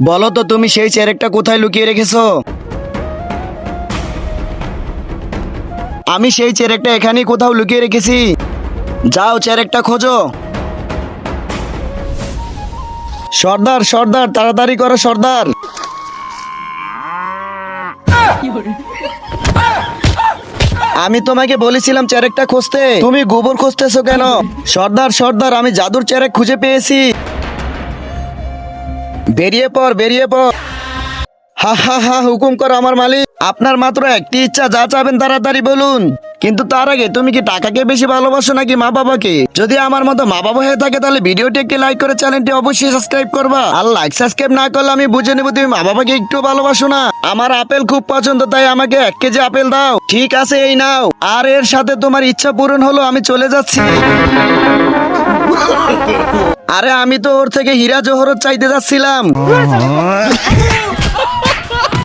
বলো তো, তুমি সেই চেরেকটা কোথায় লুকিয়ে রেখেছো? আমি সেই চেরেকটা এখানেই কোথাও লুকিয়ে রেখেছি। যাও চেরেকটা খোঁজো। সর্দার সর্দার, তাড়াতাড়ি করো, সর্দার। আমি তোমাকে বলেছিলাম চেরেকটা খুঁজতে। তুমি গোবর খুঁজতেছো কেন? সর্দার সর্দার, আমি জাদুর চেরেক খুঁজে পেয়েছি। বেরিয়ে পর বেরিয়ে পর হা হা হা, হুকুম করো আমার মালিক। আপনার মাত্র একটি ইচ্ছা, যা চাবেন তাড়াতাড়ি বলুন। কিন্তু তার আগে তুমি কি টাকাকে বেশি ভালোবাসো নাকি মা বাবাকে? যদি আমার মতো মা বাবা হয়ে থাকে, তাহলে ভিডিওটি একটি লাইক করে চ্যানেলটি অবশ্যই সাবস্ক্রাইব করবা। আর লাইক সাবস্ক্রাইব না করলে আমি বুঝে নেব তুমি মা বাবাকে একটু ভালোবাসো না। আমার আপেল খুব পছন্দ, তাই আমাকে এক কেজি আপেল দাও। ঠিক আছে, এই নাও। আর এর সাথে তোমার ইচ্ছা পূরণ হলো, আমি চলে যাচ্ছি। আরে আমি তো ওর থেকে হীরা জহরত চাইতে যাচ্ছিলাম।